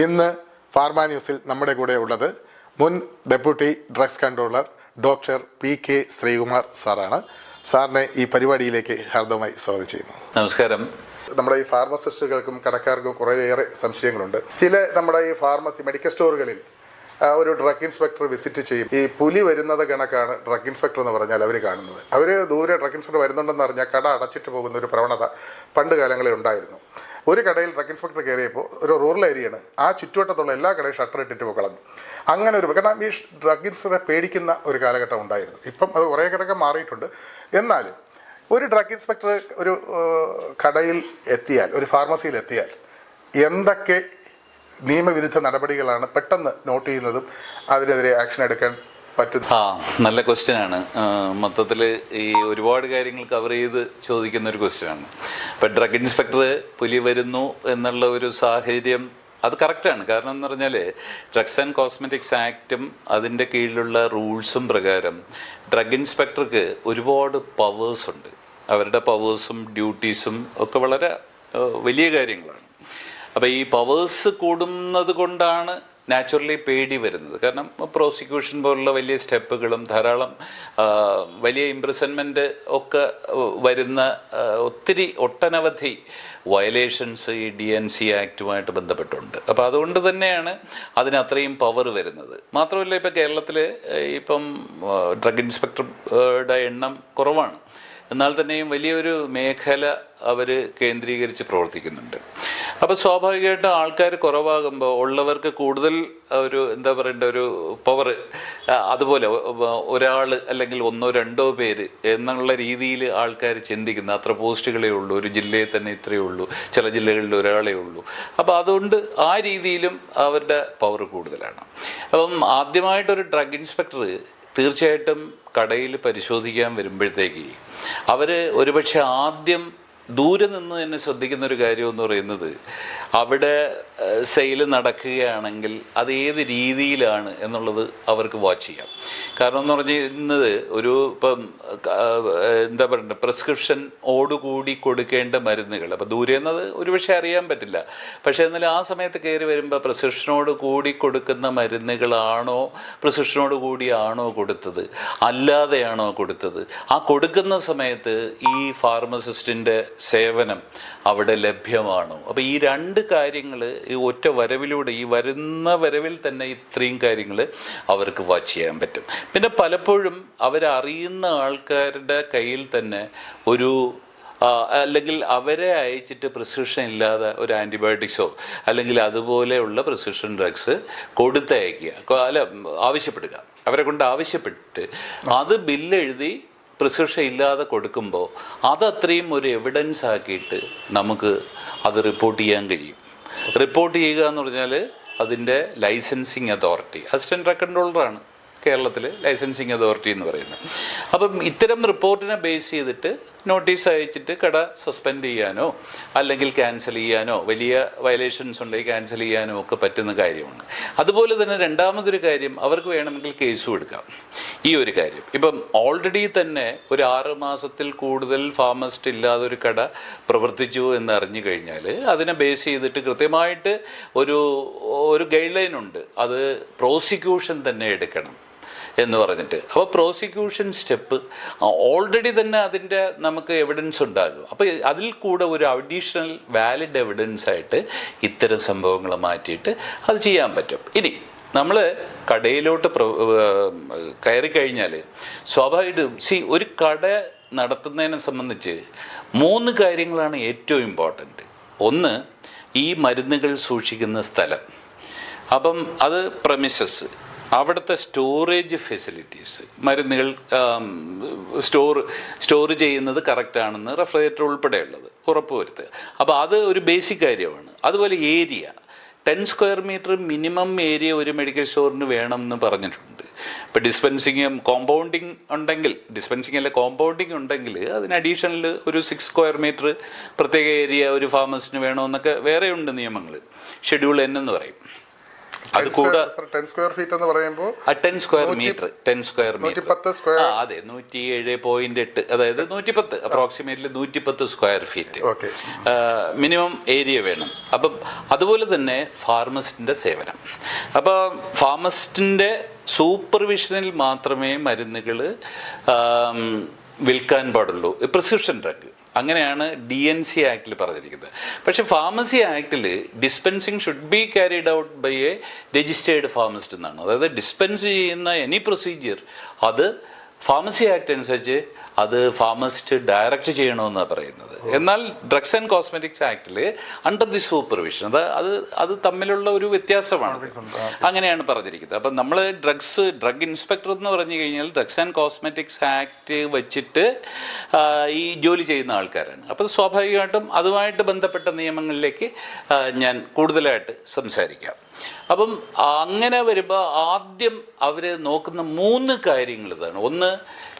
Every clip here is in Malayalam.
ഇന്ന് ഫാർമ ന്യൂസിൽ നമ്മുടെ കൂടെ ഉള്ളത് മുൻ deputy drugs controller doctor P K Sreekumar സാറാണ്. സാറിനെ ഈ പരിപാടിയിലേക്ക് ഹാർദവമായി സ്വാഗതം ചെയ്യുന്നു. നമസ്കാരം. നമ്മുടെ ഈ ഫാർമസിസ്റ്റുകൾക്കും കടക്കാർക്കും കുറേയേറെ സംശയങ്ങളുണ്ട്. ചില നമ്മുടെ ഈ ഫാർമസി മെഡിക്കൽ സ്റ്റോറുകളിൽ ഒരു ഡ്രഗ് ഇൻസ്പെക്ടർ വിസിറ്റ് ചെയ്യും. ഈ പുലി വരുന്നത് കണക്കാണ് ഡ്രഗ് ഇൻസ്പെക്ടർ എന്ന് പറഞ്ഞാൽ അവർ കാണുന്നത്. അവർ ദൂരെ ഡ്രഗ് ഇൻസ്പെക്ടർ വരുന്നുണ്ടെന്ന് അറിഞ്ഞാൽ കട അടച്ചിട്ട് പോകുന്ന ഒരു പ്രവണത പണ്ട് കാലങ്ങളിൽ ഉണ്ടായിരുന്നു. ഒരു കടയിൽ ഡ്രഗ് ഇൻസ്പെക്ടർ കയറിയപ്പോൾ ഒരു റൂറൽ ഏരിയയാണ്. ആ ചുറ്റുവട്ടത്തുള്ള എല്ലാ കടയും ഷട്ടർ ഇട്ടിട്ട് പോയി കളഞ്ഞു. അങ്ങനെ ഒരു കാരണം ഈ ഡ്രഗ് ഇൻസ്പെക്ടറെ പേടിക്കുന്ന ഒരു കാലഘട്ടം ഉണ്ടായിരുന്നു. ഇപ്പം അത് കുറേ കിടക്കെ മാറിയിട്ടുണ്ട്. എന്നാലും ഒരു ഡ്രഗ് ഇൻസ്പെക്ടർ ഒരു കടയിൽ എത്തിയാൽ ഒരു ഫാർമസിയിൽ എത്തിയാൽ എന്തൊക്കെ നിയമവിരുദ്ധ നടപടികളാണ് പെട്ടെന്ന് നോട്ട് ചെയ്യുന്നതും അതിനെതിരെ ആക്ഷൻ എടുക്കാൻ പറ്റുന്ന ആ നല്ല ക്വസ്റ്റ്യൻ ആണ്. മൊത്തത്തിൽ ഈ ഒരുപാട് കാര്യങ്ങൾ കവർ ചെയ്ത് ചോദിക്കുന്ന ഒരു ക്വസ്റ്റ്യൻ ആണ്. ഇപ്പം ഡ്രഗ് ഇൻസ്പെക്ടർ പുലി വരുന്നു എന്നുള്ള ഒരു സാഹചര്യം അത് കറക്റ്റാണ് കാരണം എന്ന് പറഞ്ഞാൽ ഡ്രഗ്സ് ആൻഡ് കോസ്മെറ്റിക്സ് ആക്റ്റും അതിന്റെ കീഴിലുള്ള റൂൾസും പ്രകാരം ഡ്രഗ് ഇൻസ്പെക്ടർക്ക് ഒരുപാട് പവേഴ്സ് ഉണ്ട്. അവരുടെ പവേഴ്സും ഡ്യൂട്ടീസും ഒക്കെ വളരെ വലിയ കാര്യങ്ങളാണ്. അപ്പോൾ ഈ പവേഴ്സ് കൂടുന്നത് കൊണ്ടാണ് നാച്ചുറലി പേടി വരുന്നത്. കാരണം പ്രോസിക്യൂഷൻ പോലുള്ള വലിയ സ്റ്റെപ്പുകളും ധാരാളം വലിയ ഇംപ്രിസൺമെന്റ് ഒക്കെ വരുന്ന ഒത്തിരി ഒട്ടനവധി വയലേഷൻസ് ഈ ഡി എൻ സി ആക്റ്റുമായിട്ട് ബന്ധപ്പെട്ടുണ്ട്. അപ്പോൾ അതുകൊണ്ട് തന്നെയാണ് അതിന് അത്രയും പവർ വരുന്നത്. മാത്രമല്ല ഇപ്പോൾ കേരളത്തിൽ ഇപ്പം ഡ്രഗ് ഇൻസ്പെക്ടറുടെ എണ്ണം കുറവാണ്. എന്നാൽ തന്നെയും വലിയൊരു മേഖല അവർ കേന്ദ്രീകരിച്ച് പ്രവർത്തിക്കുന്നുണ്ട്. അപ്പോൾ സ്വാഭാവികമായിട്ടും ആൾക്കാർ കുറവാകുമ്പോൾ ഉള്ളവർക്ക് കൂടുതൽ ഒരു എന്താ പറയേണ്ട ഒരു പവർ അതുപോലെ ഒരാൾ അല്ലെങ്കിൽ ഒന്നോ രണ്ടോ പേര് എന്നുള്ള രീതിയിൽ ആൾക്കാർ ചിന്തിക്കുന്ന അത്ര പോസ്റ്റുകളേ ഉള്ളൂ. ഒരു ജില്ലയിൽ തന്നെ ഇത്രയേ ഉള്ളൂ. ചില ജില്ലകളിൽ ഒരാളേ ഉള്ളൂ. അപ്പോൾ അതുകൊണ്ട് ആ രീതിയിലും അവരുടെ പവർ കൂടുതലാണ്. അപ്പം ആദ്യമായിട്ടൊരു ഡ്രഗ് ഇൻസ്പെക്ടർ തീർച്ചയായിട്ടും കടയിൽ പരിശോധിക്കാൻ വരുമ്പോഴത്തേക്ക് അവർ ഒരുപക്ഷെ ആദ്യം ദൂരെ നിന്ന് തന്നെ ശ്രദ്ധിക്കുന്ന ഒരു കാര്യം എന്ന് പറയുന്നത് അവിടെ സെയിൽ നടക്കുകയാണെങ്കിൽ അത് ഏത് രീതിയിലാണ് എന്നുള്ളത് അവർക്ക് വാച്ച് ചെയ്യാം. കാരണം എന്ന് പറഞ്ഞിരുന്നത് ഒരു ഇപ്പം എന്താ പറയുക പ്രിസ്ക്രിപ്ഷൻ ഓടുകൂടി കൊടുക്കേണ്ട മരുന്നുകൾ. അപ്പം ദൂരെ എന്നത് ഒരുപക്ഷെ അറിയാൻ പറ്റില്ല. പക്ഷേ എന്നാലും ആ സമയത്ത് കയറി വരുമ്പോൾ പ്രിസ്ക്രിപ്ഷനോട് കൂടി കൊടുക്കുന്ന മരുന്നുകളാണോ പ്രിസ്ക്രിപ്ഷനോട് കൂടിയാണോ കൊടുത്തത്? അല്ലാതെയാണോ കൊടുത്തത്? ആ കൊടുക്കുന്ന സമയത്ത് ഈ ഫാർമസിസ്റ്റിന്റെ സേവനം അവിടെ ലഭ്യമാണ്? അപ്പോൾ ഈ രണ്ട് കാര്യങ്ങൾ ഈ ഒറ്റ വരവിലൂടെ ഈ വരുന്ന വരവിൽ തന്നെ ഇത്രയും കാര്യങ്ങൾ അവർക്ക് വാച്ച് ചെയ്യാൻ പറ്റും. പിന്നെ പലപ്പോഴും അവരറിയുന്ന ആൾക്കാരുടെ കയ്യിൽ തന്നെ ഒരു അല്ലെങ്കിൽ അവരെ അയച്ചിട്ട് പ്രിസ്ക്രിപ്ഷൻ ഇല്ലാതെ ഒരു ആന്റിബയോട്ടിക്സോ അല്ലെങ്കിൽ അതുപോലെയുള്ള പ്രിസ്ക്രിപ്ഷൻ ഡ്രഗ്സ് കൊടുത്തയക്കുക. അല്ല ആവശ്യപ്പെടുക. അവരെ കൊണ്ട് ആവശ്യപ്പെട്ട് അത് ബില്ലെഴുതി പ്രിസ്ക്രിപ്ഷൻ ഇല്ലാതെ കൊടുക്കുമ്പോൾ അതത്രയും ഒരു എവിഡൻസ് ആക്കിയിട്ട് നമുക്ക് അത് റിപ്പോർട്ട് ചെയ്യാൻ കഴിയും. റിപ്പോർട്ട് ചെയ്യുക എന്ന് പറഞ്ഞാൽ അതിന്റെ ലൈസൻസിങ് അതോറിറ്റി അസിസ്റ്റന്റ് ഡ്രഗ് കൺട്രോളറാണ് കേരളത്തിൽ ലൈസൻസിങ് അതോറിറ്റി എന്ന് പറയുന്നത്. അപ്പം ഇത്തരം റിപ്പോർട്ടിനെ ബേസ് ചെയ്തിട്ട് നോട്ടീസ് അയച്ചിട്ട് കട സസ്പെൻഡ് ചെയ്യാനോ അല്ലെങ്കിൽ ക്യാൻസൽ ചെയ്യാനോ വലിയ വയലേഷൻസ് ഉണ്ടെങ്കിൽ ക്യാൻസൽ ചെയ്യാനോ ഒക്കെ പറ്റുന്ന കാര്യമാണ്. അതുപോലെ തന്നെ രണ്ടാമതൊരു കാര്യം അവർക്ക് വേണമെങ്കിൽ കേസും എടുക്കാം. ഈ ഒരു കാര്യം. ഇപ്പം ഓൾറെഡി തന്നെ ഒരു ആറ് മാസത്തിൽ കൂടുതൽ ഫാമസ്റ്റ് ഇല്ലാതെ ഒരു കട പ്രവർത്തിച്ചു എന്ന് അറിഞ്ഞു കഴിഞ്ഞാൽ അതിനെ ബേസ് ചെയ്തിട്ട് കൃത്യമായിട്ട് ഒരു ഒരു ഗൈഡ് ലൈൻ ഉണ്ട്. അത് പ്രോസിക്യൂഷൻ തന്നെ എടുക്കണം. എന്ന് പറഞ്ഞിട്ട്. അപ്പോൾ പ്രോസിക്യൂഷൻ സ്റ്റെപ്പ് ഓൾറെഡി തന്നെ അതിന്റെ നമുക്ക് എവിഡൻസ് ഉണ്ടാകും. അപ്പോൾ അതിൽ കൂടെ ഒരു അഡീഷണൽ വാലിഡ് എവിഡൻസ് ആയിട്ട് ഇത്തരം സംഭവങ്ങൾ മാറ്റിയിട്ട് അത് ചെയ്യാൻ പറ്റും. ഇനി നമ്മൾ കടയിലോട്ട് കയറി കഴിഞ്ഞാൽ സ്വാഭാവികമായിട്ടും സി ഒരു കട നടത്തുന്നതിനെ സംബന്ധിച്ച് മൂന്ന് കാര്യങ്ങളാണ് ഏറ്റവും ഇമ്പോർട്ടന്റ് ഒന്ന് ഈ മരുന്നുകൾ സൂക്ഷിക്കുന്ന സ്ഥലം. അപ്പം അത് പ്രമിസസ് അവിടുത്തെ സ്റ്റോറേജ് ഫെസിലിറ്റീസ് മരുന്നുകൾ സ്റ്റോർ സ്റ്റോർ ചെയ്യുന്നത് കറക്റ്റാണെന്ന് റെഫ്രിജറേറ്റർ ഉൾപ്പെടെയുള്ളത് ഉറപ്പുവരുത്തുക. അപ്പോൾ അത് ഒരു ബേസിക് കാര്യമാണ്. അതുപോലെ area ten square metre minimum area ഒരു മെഡിക്കൽ സ്റ്റോറിന് വേണം എന്ന് പറഞ്ഞിട്ടുണ്ട്. ഇപ്പോൾ ഡിസ്പെൻസിങ്ങും കോമ്പൗണ്ടിങ് ഉണ്ടെങ്കിൽ ഡിസ്പെൻസിങ് അല്ല കോമ്പൗണ്ടിങ് ഉണ്ടെങ്കിൽ അതിന് അഡീഷണൽ ഒരു സിക്സ് സ്ക്വയർ മീറ്റർ പ്രത്യേക ഏരിയ ഒരു ഫാർമസിന് വേണമെന്നൊക്കെ വേറെയുണ്ട് നിയമങ്ങൾ ഷെഡ്യൂൾ എൻ എന്ന് പറയും. അത് കൂടെ ടെൻ സ്ക്വയർ ഫീറ്റ് എന്ന് പറയുമ്പോൾ ten square metre ten square metre square അതെ നൂറ്റി ഏഴ് പോയിന്റ് എട്ട് അതായത് നൂറ്റിപ്പത്ത് അപ്രോക്സിമേറ്റ്ലി നൂറ്റിപ്പത്ത് സ്ക്വയർ ഫീറ്റ് മിനിമം ഏരിയ വേണം. അപ്പം അതുപോലെ തന്നെ ഫാർമസിസ്റ്റിന്റെ സേവനം. അപ്പോൾ ഫാർമസിസ്റ്റിന്റെ സൂപ്പർവിഷനിൽ മാത്രമേ മരുന്നുകൾ വിൽക്കാൻ പാടുള്ളൂ. പ്രിസ്ക്രിപ്ഷൻ ഡ്രഗ് അങ്ങനെയാണ് ഡി എൻ സി ആക്ടിൽ പറഞ്ഞിരിക്കുന്നത്. പക്ഷെ pharmacy ആക്ടിൽ dispensing should be carried out by a registered pharmacist എന്നാണ്. അതായത് ഡിസ്പെൻസ് ചെയ്യുന്ന എനി പ്രൊസീജിയർ അത് ഫാർമസി ആക്ട് അനുസരിച്ച് അത് ഫാർമസിസ്റ്റ് ഡയറക്റ്റ് ചെയ്യണമെന്നാണ് പറയുന്നത്. എന്നാൽ ഡ്രഗ്സ് ആൻഡ് കോസ്മെറ്റിക്സ് ആക്ടിൽ അണ്ടർ ദി സൂപ്പർവിഷൻ അത് അത് അത് തമ്മിലുള്ള ഒരു വ്യത്യാസമാണ്. അങ്ങനെയാണ് പറഞ്ഞിരിക്കുന്നത്. അപ്പം നമ്മൾ ഡ്രഗ്സ് ഡ്രഗ് ഇൻസ്പെക്ടർ എന്ന് പറഞ്ഞു കഴിഞ്ഞാൽ ഡ്രഗ്സ് ആൻഡ് കോസ്മെറ്റിക്സ് ആക്ട് വെച്ചിട്ട് ഈ ജോലി ചെയ്യുന്ന ആൾക്കാരാണ്. അപ്പോൾ സ്വാഭാവികമായിട്ടും അതുമായിട്ട് ബന്ധപ്പെട്ട നിയമങ്ങളിലേക്ക് ഞാൻ കൂടുതലായിട്ട് സംസാരിക്കാം. അപ്പം അങ്ങനെ വരുമ്പോൾ ആദ്യം അവർ നോക്കുന്ന മൂന്ന് കാര്യങ്ങൾ ഇതാണ്. ഒന്ന്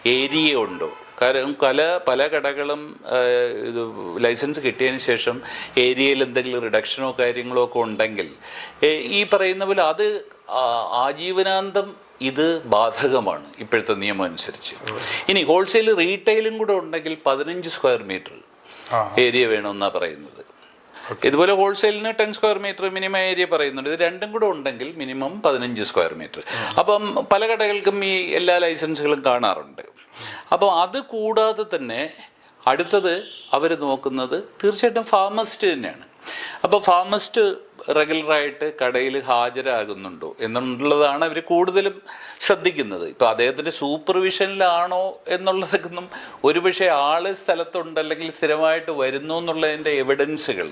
ഏരിയ ഉണ്ടോ? കാരണം പല പല കടകളും ഇത് ലൈസൻസ് കിട്ടിയതിന് ശേഷം ഏരിയയിൽ എന്തെങ്കിലും റിഡക്ഷനോ കാര്യങ്ങളോ ഒക്കെ ഉണ്ടെങ്കിൽ ഈ പറയുന്ന പോലെ അത് ആജീവനാന്തം ഇത് ബാധകമാണ് ഇപ്പോഴത്തെ നിയമം അനുസരിച്ച്. ഇനി ഹോൾസെയിൽ റീറ്റെയിലും കൂടെ ഉണ്ടെങ്കിൽ പതിനഞ്ച് സ്ക്വയർ മീറ്റർ ഏരിയ വേണമെന്നാണ് പറയുന്നത്. ഇതുപോലെ ഹോൾസെയിലിന് ten square metre minimum area പറയുന്നുണ്ട്. ഇത് രണ്ടും കൂടെ ഉണ്ടെങ്കിൽ മിനിമം പതിനഞ്ച് സ്ക്വയർ മീറ്റർ. അപ്പം പല കടകൾക്കും ഈ എല്ലാ ലൈസൻസുകളും കാണാറുണ്ട്. അപ്പോൾ അത് കൂടാതെ തന്നെ അടുത്തത് അവർ നോക്കുന്നത് തീർച്ചയായിട്ടും ഫാർമസിസ്റ്റ് തന്നെയാണ്. അപ്പോൾ ഫാർമസിസ്റ്റ് റെഗുലറായിട്ട് കടയിൽ ഹാജരാകുന്നുണ്ടോ എന്നുള്ളതാണ് അവർ കൂടുതലും ശ്രദ്ധിക്കുന്നത്. ഇപ്പോൾ അദ്ദേഹത്തിന്റെ സൂപ്പർവിഷനിലാണോ എന്നുള്ളതൊന്നും ഒരുപക്ഷെ ആൾ സ്ഥലത്തുണ്ട് അല്ലെങ്കിൽ സ്ഥിരമായിട്ട് വരുന്നു എന്നുള്ളതിന്റെ എവിഡൻസുകൾ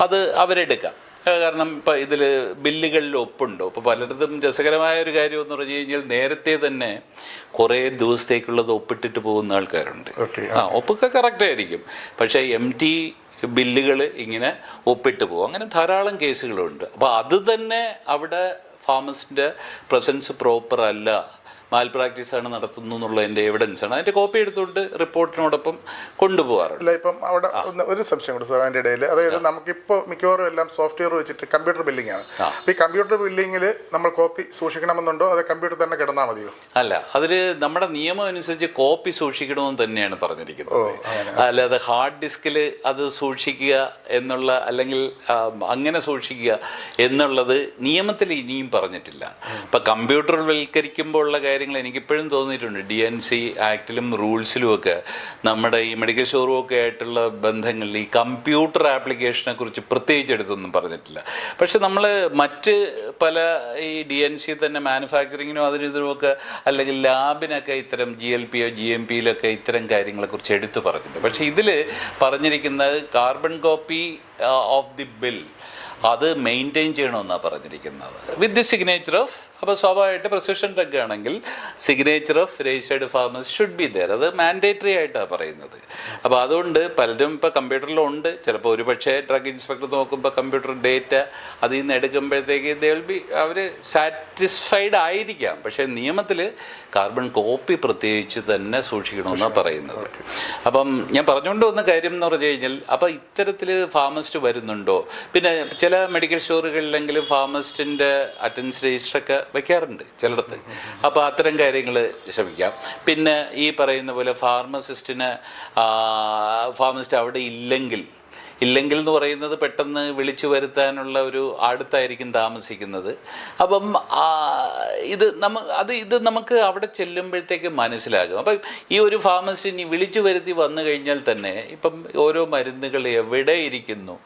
അത് അവരെടുക്കാം. കാരണം ഇപ്പം ഇതിൽ ബില്ലുകളിൽ ഒപ്പുണ്ടോ? ഇപ്പോൾ പലയിടത്തും രസകരമായ ഒരു കാര്യം എന്ന് പറഞ്ഞു കഴിഞ്ഞാൽ നേരത്തെ തന്നെ കുറേ ദിവസത്തേക്കുള്ളത് ഒപ്പിട്ടിട്ട് പോകുന്ന ആൾക്കാരുണ്ട്. ഓക്കെ ആ ഒപ്പൊക്കെ കറക്റ്റ് ആയിരിക്കും. പക്ഷേ എം ടി ബില്ലുകൾ ഇങ്ങനെ ഒപ്പിട്ട് പോകും. അങ്ങനെ ധാരാളം കേസുകളുണ്ട്. അപ്പോൾ അത് തന്നെ അവിടെ ഫാമസിന്റെ പ്രസൻസ് പ്രോപ്പർ അല്ല മാൽ പ്രാക്ടീസ് ആണ് നടത്തുന്നു എന്നുള്ളതിന്റെ എവിഡൻസ് ആണ്. അതിന്റെ കോപ്പി എടുത്തുകൊണ്ട് റിപ്പോർട്ടിനോടൊപ്പം കൊണ്ടുപോകാറുണ്ട്. അല്ല ഇപ്പം അവിടെ ഒരു സംശയം കൂടെ സാർ അതിന്റെ ഇടയിൽ. അതായത് നമുക്കിപ്പോൾ മിക്കവാറും എല്ലാം സോഫ്റ്റ്വെയർ വെച്ചിട്ട് കമ്പ്യൂട്ടർ ബില്ലിംഗ് ആണ്. അപ്പോൾ ഈ കമ്പ്യൂട്ടർ ബില്ലിങ്ങിൽ നമ്മൾ കോപ്പി സൂക്ഷിക്കണമെന്നുണ്ടോ? അത് കമ്പ്യൂട്ടർ തന്നെ കിടന്നാൽ മതിയോ? അല്ല അതിൽ നമ്മുടെ നിയമം അനുസരിച്ച് കോപ്പി സൂക്ഷിക്കണമെന്ന് തന്നെയാണ് പറഞ്ഞിരിക്കുന്നത്. അല്ലാതെ ഹാർഡ് ഡിസ്കിൽ അത് സൂക്ഷിക്കുക എന്നുള്ള അല്ലെങ്കിൽ അങ്ങനെ സൂക്ഷിക്കുക എന്നുള്ളത് നിയമത്തിൽ ഇനിയും പറഞ്ഞിട്ടില്ല. ഇപ്പം കമ്പ്യൂട്ടർ വൽക്കരിക്കുമ്പോൾ ഉള്ള കാര്യങ്ങൾ എനിക്കിപ്പോഴും തോന്നിയിട്ടുണ്ട്. ഡി എൻ സി ആക്ടിലും റൂൾസിലും ഒക്കെ നമ്മുടെ ഈ മെഡിക്കൽ ഷോറും ഒക്കെ ആയിട്ടുള്ള ബന്ധങ്ങളിൽ ഈ കമ്പ്യൂട്ടർ ആപ്ലിക്കേഷനെ കുറിച്ച് പ്രത്യേകിച്ച് എടുത്തൊന്നും പറഞ്ഞിട്ടില്ല. പക്ഷെ നമ്മൾ മറ്റ് പല ഈ ഡി എൻ സി തന്നെ മാനുഫാക്ചറിങ്ങിനും അതിനും ഇതിനുമൊക്കെ അല്ലെങ്കിൽ ലാബിനൊക്കെ ഇത്തരം ജി എൽ പിയോ ജി എം പിയിലൊക്കെ ഇത്തരം കാര്യങ്ങളെക്കുറിച്ച് എടുത്തു പറഞ്ഞിട്ടുണ്ട്. പക്ഷേ ഇതിൽ പറഞ്ഞിരിക്കുന്നത് carbon copy of the bill അത് മെയിന്റെയിൻ ചെയ്യണമെന്നാണ് പറഞ്ഞിരിക്കുന്നത്. വിത്ത് ദി സിഗ്നേച്ചർ ഓഫ് അപ്പോൾ സ്വാഭാവികമായിട്ട് പ്രിസ്ക്രിപ്ഷൻ ഡ്രഗ് ആണെങ്കിൽ signature of registered pharmacy should be there അത് മാൻഡേറ്ററി ആയിട്ടാണ് പറയുന്നത്. അപ്പോൾ അതുകൊണ്ട് പലരും ഇപ്പോൾ കമ്പ്യൂട്ടറിലുണ്ട് ചിലപ്പോൾ ഒരു പക്ഷേ ഡ്രഗ് ഇൻസ്പെക്ടർ നോക്കുമ്പോൾ കമ്പ്യൂട്ടർ ഡേറ്റ അതിൽ നിന്ന് എടുക്കുമ്പോഴത്തേക്ക് ദേ വിൽ ബി അവർ സാറ്റിസ്ഫൈഡ് ആയിരിക്കാം. പക്ഷേ നിയമത്തിൽ കാർബൺ കോപ്പി പ്രത്യേകിച്ച് തന്നെ സൂക്ഷിക്കണമെന്നാണ് പറയുന്നത്. അപ്പം ഞാൻ പറഞ്ഞുകൊണ്ട് വന്ന കാര്യം എന്ന് പറഞ്ഞു കഴിഞ്ഞാൽ അപ്പോൾ ഇത്തരത്തിൽ ഫാർമസിസ്റ്റ് വരുന്നുണ്ടോ? പിന്നെ ചില മെഡിക്കൽ സ്റ്റോറുകളിലെങ്കിലും ഫാർമസിസ്റ്റിന്റെ അറ്റൻഡൻസ് രജിസ്റ്ററൊക്കെ വെക്കാറുണ്ട് ചിലയിടത്ത്. അപ്പോൾ അത്തരം കാര്യങ്ങൾ ശ്രമിക്കാം. പിന്നെ ഈ പറയുന്ന പോലെ ഫാർമസിസ്റ്റിന് ഫാർമസിസ്റ്റ് അവിടെ ഇല്ലെങ്കിൽ ഇല്ലെങ്കിൽ എന്ന് പറയുന്നത് പെട്ടെന്ന് വിളിച്ചു വരുത്താനുള്ള ഒരു അടുത്തായിരിക്കും താമസിക്കുന്നത്. അപ്പം ഇത് നമ്മ അത് ഇത് നമുക്ക് അവിടെ ചെല്ലുമ്പോഴത്തേക്ക് മനസ്സിലാകും. അപ്പം ഈ ഒരു ഫാർമസി ഇനി വിളിച്ചു വരുത്തി വന്നു കഴിഞ്ഞാൽ തന്നെ ഇപ്പം ഓരോ മരുന്നുകൾ എവിടെ ഇരിക്കുന്നു?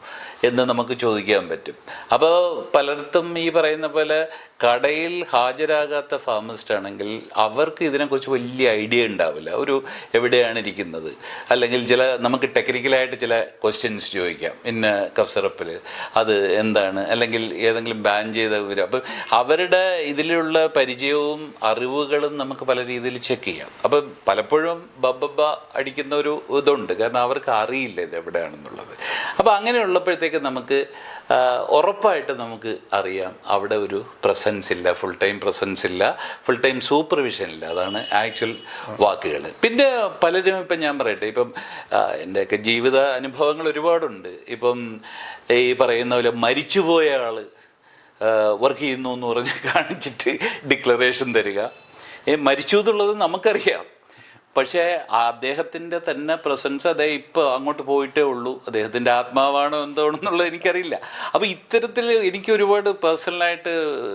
എന്ന് നമുക്ക് ചോദിക്കാൻ പറ്റും. അപ്പോൾ പലർത്തും ഈ പറയുന്ന പോലെ കടയിൽ ഹാജരാകാത്ത ഫാർമസിസ്റ്റ് ആണെങ്കിൽ അവർക്ക് ഇതിനെക്കുറിച്ച് വലിയ ഐഡിയ ഉണ്ടാവില്ല. ഒരു എവിടെയാണ് ഇരിക്കുന്നത്? അല്ലെങ്കിൽ ചില നമുക്ക് ടെക്നിക്കലായിട്ട് ചില ക്വസ്റ്റ്യൻസ് ചോദിക്കാം. ഇന്ന കഫ്സറപ്പിൽ അത് എന്താണ്? അല്ലെങ്കിൽ ഏതെങ്കിലും ബാൻ ചെയ്ത വിവരം. അപ്പം അവരുടെ ഇതിലുള്ള പരിചയവും അറിവുകളും നമുക്ക് പല രീതിയിൽ ചെക്ക് ചെയ്യാം. അപ്പം പലപ്പോഴും ബബ്ബ അടിക്കുന്ന ഒരു ഇതുണ്ട്. കാരണം അവർക്ക് അറിയില്ല ഇത് എവിടെയാണെന്നുള്ളത്. അപ്പോൾ അങ്ങനെ ഉള്ളപ്പോഴത്തേക്ക് നമുക്ക് ഉറപ്പായിട്ട് നമുക്ക് അറിയാം അവിടെ ഒരു പ്രസൻസ് ഇല്ല ഫുൾ ടൈം പ്രസൻസ് ഇല്ല ഫുൾ ടൈം സൂപ്പർവിഷൻ ഇല്ല. അതാണ് ആക്ച്വൽ വാക്കുകൾ. പിന്നെ പലരും ഇപ്പം ഞാൻ പറയട്ടെ ഇപ്പം എന്റെയൊക്കെ ജീവിത അനുഭവങ്ങൾ ഒരുപാടുണ്ട്. ഇപ്പം ഈ പറയുന്ന പോലെ മരിച്ചുപോയ ആൾ വർക്ക് ചെയ്യുന്നു എന്ന് പറഞ്ഞ് കാണിച്ചിട്ട് ഡിക്ലറേഷൻ തരിക. മരിച്ചു എന്നുള്ളത് നമുക്കറിയാം. പക്ഷേ അദ്ദേഹത്തിന്റെ തന്നെ പ്രസൻസ് അതേ ഇപ്പോൾ അങ്ങോട്ട് പോയിട്ടേ ഉള്ളൂ. അദ്ദേഹത്തിന്റെ ആത്മാവാണോ എന്താണെന്നുള്ളത് എനിക്കറിയില്ല. അപ്പോൾ ഇത്തരത്തിൽ എനിക്ക് ഒരുപാട് പേഴ്സണലായിട്ട്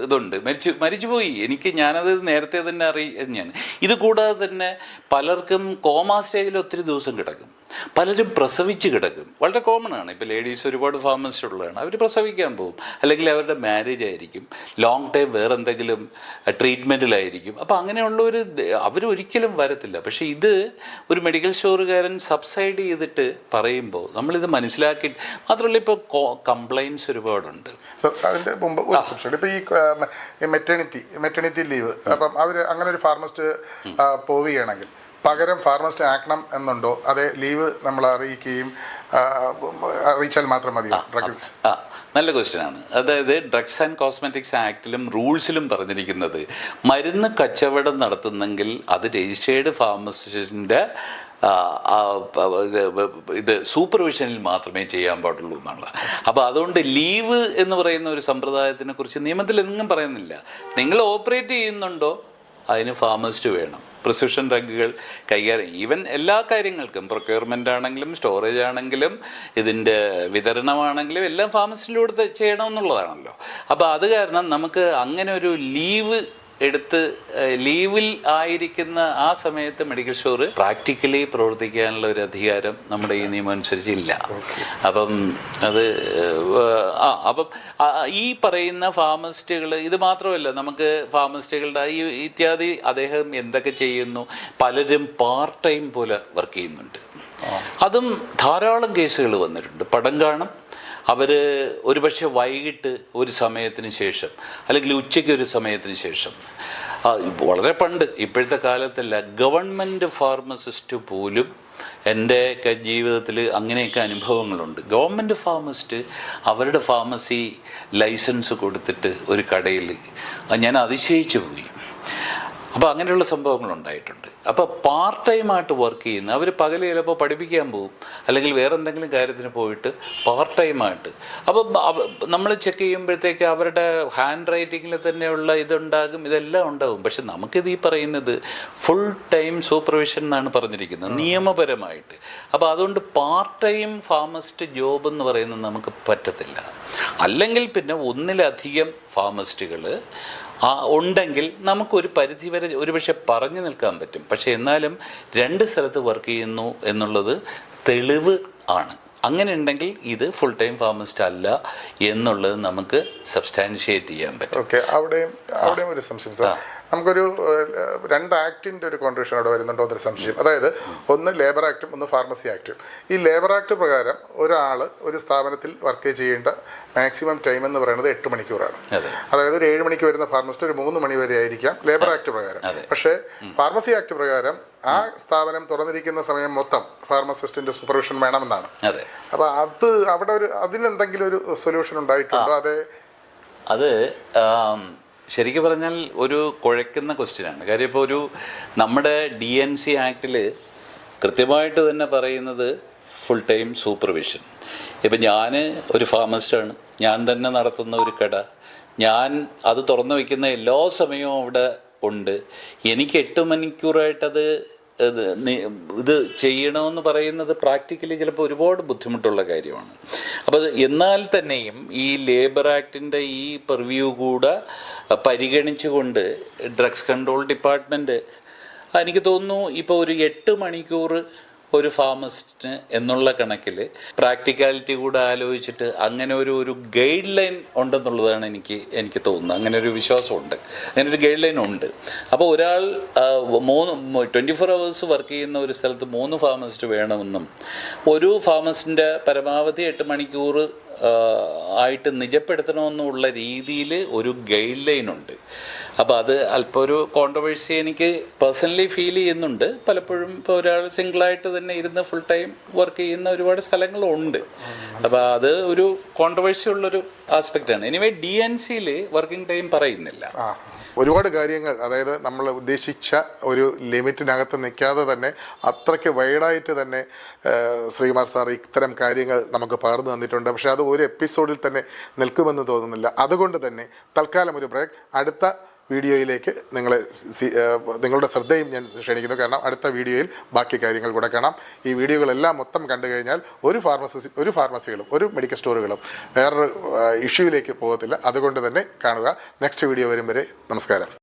ഇതുണ്ട്. മരിച്ചു മരിച്ചുപോയി എനിക്ക് ഞാനത് നേരത്തെ തന്നെ അറിയാൻ ഇത് കൂടാതെ തന്നെ പലർക്കും കോമാ സ്റ്റേജിൽ ഒത്തിരി ദിവസം കിടക്കും. പലരും പ്രസവിച്ച് കിടക്കും. വളരെ കോമൺ ആണ്. ഇപ്പോൾ ലേഡീസ് ഒരുപാട് ഫാർമസിസ്റ്റ് ഉള്ളതാണ്. അവർ പ്രസവിക്കാൻ പോകും. അല്ലെങ്കിൽ അവരുടെ മാരേജ് ആയിരിക്കും. ലോങ് ടൈം വേറെ എന്തെങ്കിലും ട്രീറ്റ്മെന്റിലായിരിക്കും അപ്പോൾ അങ്ങനെയുള്ളവർ അവർ ഒരിക്കലും വരത്തില്ല. പക്ഷേ ഇത് ഒരു മെഡിക്കൽ സ്റ്റോറുകാരൻ സബ്സൈഡ് ചെയ്തിട്ട് പറയുമ്പോൾ നമ്മളിത് മനസ്സിലാക്കി മാത്രമല്ല ഇപ്പോൾ കംപ്ലൈൻസ് ഒരുപാടുണ്ട്. അതിന്റെ മുമ്പ് ഒരു ഈ മെറ്റേണിറ്റി മെറ്റേണിറ്റി ലീവ് അപ്പം അവർ അങ്ങനെ ഒരു ഫാർമസിസ്റ്റ് പോവുകയാണെങ്കിൽ പകരം ഫാർമസിസ്റ്റ് ആക്കണം എന്നുണ്ടോ? അതേ ലീവ് നമ്മൾ അറിയിക്കുകയും അറിയിച്ചാൽ മാത്രം മതി ആ നല്ല ക്വസ്റ്റ്യൻ ആണ്. അതായത് ഡ്രഗ്സ് ആൻഡ് കോസ്മെറ്റിക്സ് ആക്ടിലും റൂൾസിലും പറഞ്ഞിരിക്കുന്നത് മരുന്ന് കച്ചവടം നടത്തുന്നെങ്കിൽ അത് രജിസ്റ്റേർഡ് ഫാർമസിസ്റ്റിന്റെ ഇത് സൂപ്പർവിഷനിൽ മാത്രമേ ചെയ്യാൻ പാടുള്ളൂ എന്നുള്ള അപ്പോൾ അതുകൊണ്ട് ലീവ് എന്ന് പറയുന്ന ഒരു സമ്പ്രദായത്തിനെ കുറിച്ച് നിയമത്തിൽ എങ്ങും പറയുന്നില്ല. നിങ്ങൾ ഓപ്പറേറ്റ് ചെയ്യുന്നുണ്ടോ? അതിന് ഫാർമസിസ്റ്റ് വേണം. പ്രിസ്ക്രിപ്ഷൻ ഡ്രഗുകൾ കൈകാര്യം. ഈവൻ എല്ലാ കാര്യങ്ങൾക്കും പ്രൊക്യൂർമെന്റ് ആണെങ്കിലും സ്റ്റോറേജ് ആണെങ്കിലും ഇതിന്റെ വിതരണമാണെങ്കിലും എല്ലാം ഫാർമസിയിലൂടെ ചെയ്യണമെന്നുള്ളതാണല്ലോ. അപ്പോൾ അത് കാരണം നമുക്ക് അങ്ങനെ ഒരു ലീവ് എടുത്ത് ലീവിൽ ആയിരിക്കുന്ന ആ സമയത്ത് മെഡിക്കൽ സ്റ്റോർ പ്രാക്ടിക്കലി പ്രവർത്തിക്കാനുള്ള ഒരു അധികാരം നമ്മുടെ ഈ നിയമം അനുസരിച്ച് ഇല്ല അപ്പം അത് ആ അപ്പം ഈ പറയുന്ന ഫാർമസിസ്റ്റുകൾ ഇത് മാത്രമല്ല നമുക്ക് ഫാർമസിസ്റ്റുകളുടെ ഈ ഇത്യാദി അദ്ദേഹം എന്തൊക്കെ ചെയ്യുന്നു പലരും പാർട്ട് ടൈം പോലെ വർക്ക് ചെയ്യുന്നുണ്ട്. അതും ധാരാളം കേസുകൾ വന്നിട്ടുണ്ട്. പടം കാണും അവർ ഒരുപക്ഷെ വൈകിട്ട് ഒരു സമയത്തിന് ശേഷം അല്ലെങ്കിൽ ഉച്ചയ്ക്ക് ഒരു സമയത്തിന് ശേഷം. വളരെ പണ്ട് ഇപ്പോഴത്തെ കാലത്തല്ല ഗവൺമെന്റ് ഫാർമസിസ്റ്റ് പോലും എന്റെ ജീവിതത്തിൽ അങ്ങനെയൊക്കെ അനുഭവങ്ങളുണ്ട്. ഗവൺമെന്റ് ഫാർമസിസ്റ്റ് അവരുടെ ഫാർമസി ലൈസൻസ് കൊടുത്തിട്ട് ഒരു കടയിൽ ഞാൻ അതിശയിച്ചു പോയി. അപ്പോൾ അങ്ങനെയുള്ള സംഭവങ്ങൾ ഉണ്ടായിട്ടുണ്ട്. അപ്പോൾ പാർട്ട് ടൈമായിട്ട് വർക്ക് ചെയ്യുന്ന അവർ പകൽ ചിലപ്പോൾ പഠിപ്പിക്കാൻ പോകും അല്ലെങ്കിൽ വേറെ എന്തെങ്കിലും കാര്യത്തിന് പോയിട്ട് പാർട്ട് ടൈമായിട്ട് അപ്പോൾ നമ്മൾ ചെക്ക് ചെയ്യുമ്പോഴത്തേക്ക് അവരുടെ ഹാൻഡ് റൈറ്റിങ്ങിൽ തന്നെയുള്ള ഇതുണ്ടാകും ഇതെല്ലാം ഉണ്ടാകും. പക്ഷെ നമുക്കിത് ഈ പറയുന്നത് ഫുൾ ടൈം സൂപ്പർവിഷൻ എന്നാണ് പറഞ്ഞിരിക്കുന്നത് നിയമപരമായിട്ട്. അപ്പോൾ അതുകൊണ്ട് പാർട്ട് ടൈം ഫാമസ്റ്റ് ജോബ് എന്ന് പറയുന്നത് നമുക്ക് പറ്റത്തില്ല. അല്ലെങ്കിൽ പിന്നെ ഒന്നിലധികം ഫാർമസിസ്റ്റുകൾ ആ ഉണ്ടെങ്കിൽ നമുക്കൊരു പരിധി വരെ ഒരുപക്ഷെ പറഞ്ഞു നിൽക്കാൻ പറ്റും. പക്ഷേ എന്നാലും രണ്ട് സ്ഥലത്ത് വർക്ക് ചെയ്യുന്നു എന്നുള്ളത് തെളിവ് ആണ്. അങ്ങനെ ഉണ്ടെങ്കിൽ ഇത് ഫുൾ ടൈം ഫാർമസിസ്റ്റ് അല്ല എന്നുള്ളത് നമുക്ക് സബ്സ്റ്റാൻഷിയേറ്റ് ചെയ്യാൻ പറ്റും. ഓക്കെ അവിടെയും അവിടെയും ഒരു സംശയം സാർ നമുക്കൊരു രണ്ട് ആക്ടിന്റെ ഒരു കോൺട്രിബ്യൂഷൻ അവിടെ വരുന്നുണ്ടോ എന്നൊരു സംശയം. അതായത് ഒന്ന് ലേബർ ആക്ടും ഒന്ന് ഫാർമസി ആക്റ്റും ഈ ലേബർ ആക്ട് പ്രകാരം ഒരാൾ ഒരു സ്ഥാപനത്തിൽ വർക്ക് ചെയ്യേണ്ട മാക്സിമം ടൈം എന്ന് പറയുന്നത് എട്ട് മണിക്കൂറാണ്. അതായത് ഒരു ഏഴ് മണിക്ക് വരുന്ന ഫാർമസിസ്റ്റ് ഒരു മൂന്ന് മണി വരെ ആയിരിക്കാം ലേബർ ആക്ട് പ്രകാരം. പക്ഷേ ഫാർമസി ആക്ട് പ്രകാരം ആ സ്ഥാപനം തുറന്നിരിക്കുന്ന സമയം മൊത്തം ഫാർമസിസ്റ്റിന്റെ സൂപ്പർവിഷൻ വേണമെന്നാണ്. അതെ. അപ്പൊ അത് അവിടെ ഒരു അതിനെന്തെങ്കിലും ഒരു സൊല്യൂഷൻ ഉണ്ടായിട്ടുണ്ടോ? അതെ. അത് ശരിക്കും പറഞ്ഞാൽ ഒരു കുഴക്കുന്ന ക്വസ്റ്റ്യനാണ് കാര്യം ഇപ്പോൾ ഒരു നമ്മുടെ ഡി എൻ സി ആക്ടിൽ കൃത്യമായിട്ട് തന്നെ പറയുന്നത് ഫുൾ ടൈം സൂപ്പർവിഷൻ ഇപ്പം ഞാൻ ഒരു ഫാർമസിസ്റ്റാണ് ഞാൻ തന്നെ നടത്തുന്ന ഒരു കട. ഞാൻ അത് തുറന്നു വയ്ക്കുന്ന എല്ലാ സമയവും അവിടെ ഉണ്ട്. എനിക്ക് എട്ട് മണിക്കൂറായിട്ടത് ഇത് ചെയ്യണമെന്ന് പറയുന്നത് പ്രാക്ടിക്കലി ചിലപ്പോൾ ഒരുപാട് ബുദ്ധിമുട്ടുള്ള കാര്യമാണ്. അപ്പോൾ എന്നാൽ തന്നെയും ഈ ലേബർ ആക്ടിന്റെ ഈ പെർവ്യൂ കൂടെ പരിഗണിച്ചുകൊണ്ട് ഡ്രഗ്സ് കൺട്രോൾ ഡിപ്പാർട്ട്മെന്റ് എനിക്ക് തോന്നുന്നു ഇപ്പോൾ ഒരു എട്ട് മണിക്കൂർ ഒരു ഫാർമസിസ്റ്റിന് എന്നുള്ള കണക്കിൽ പ്രാക്ടിക്കാലിറ്റി കൂടെ ആലോചിച്ചിട്ട് അങ്ങനെ ഒരു ഒരു ഗൈഡ് ലൈൻ ഉണ്ടെന്നുള്ളതാണ് എനിക്ക് എനിക്ക് തോന്നുന്നത്. അങ്ങനെ ഒരു വിശ്വാസമുണ്ട്. അങ്ങനെ ഒരു ഗൈഡ് ലൈൻ ഉണ്ട്. അപ്പോൾ ഒരാൾ മൂന്ന് ട്വന്റി ഫോർ അവേഴ്സ് വർക്ക് ചെയ്യുന്ന ഒരു സ്ഥലത്ത് മൂന്ന് ഫാർമസിസ്റ്റ് വേണമെന്നും ഒരു ഫാർമസിന്റെ പരമാവധി എട്ട് മണിക്കൂർ ആയിട്ട് നിജപ്പെടുത്തണമെന്നുള്ള രീതിയിൽ ഒരു ഗൈഡ് ലൈൻ ഉണ്ട്. അപ്പോൾ അത് അല്പം ഒരു കോൺട്രവേഴ്സി എനിക്ക് പേഴ്സണലി ഫീൽ ചെയ്യുന്നുണ്ട്. പലപ്പോഴും ഇപ്പോൾ ഒരാൾ സിംഗിളായിട്ട് തന്നെ ഇരുന്ന് ഫുൾ ടൈം വർക്ക് ചെയ്യുന്ന ഒരുപാട് സ്ഥലങ്ങളുണ്ട്. അപ്പോൾ അത് ഒരു കോൺട്രവേഴ്സി ഉള്ളൊരു ആസ്പെക്റ്റാണ് എനിവേ ഡി എൻ സിയിൽ വർക്കിംഗ് ടൈം പറയുന്നില്ല. ഒരുപാട് കാര്യങ്ങൾ അതായത് നമ്മൾ ഉദ്ദേശിച്ച ഒരു ലിമിറ്റിനകത്ത് നിൽക്കാതെ തന്നെ അത്രയ്ക്ക് വൈഡായിട്ട് തന്നെ ശ്രീകുമാർ സാർ ഇത്തരം കാര്യങ്ങൾ നമുക്ക് പകർന്നു തന്നിട്ടുണ്ട്. പക്ഷേ അത് ഒരു എപ്പിസോഡിൽ തന്നെ നിൽക്കുമെന്ന് തോന്നുന്നില്ല. അതുകൊണ്ട് തന്നെ തൽക്കാലം ഒരു ബ്രേക്ക് അടുത്ത വീഡിയോയിലേക്ക് നിങ്ങളെ നിങ്ങളുടെ ശ്രദ്ധയും ഞാൻ ക്ഷണിക്കുന്നു. കാരണം അടുത്ത വീഡിയോയിൽ ബാക്കി കാര്യങ്ങൾ കൂടെ കാണാം. ഈ വീഡിയോകളെല്ലാം മൊത്തം കണ്ടു കഴിഞ്ഞാൽ ഒരു ഫാർമസി ഒരു ഫാർമസികളും ഒരു മെഡിക്കൽ സ്റ്റോറുകളും വേറൊരു ഇഷ്യൂവിലേക്ക് പോകത്തില്ല. അതുകൊണ്ട് തന്നെ കാണുക. നെക്സ്റ്റ് വീഡിയോ വരും വരെ നമസ്കാരം.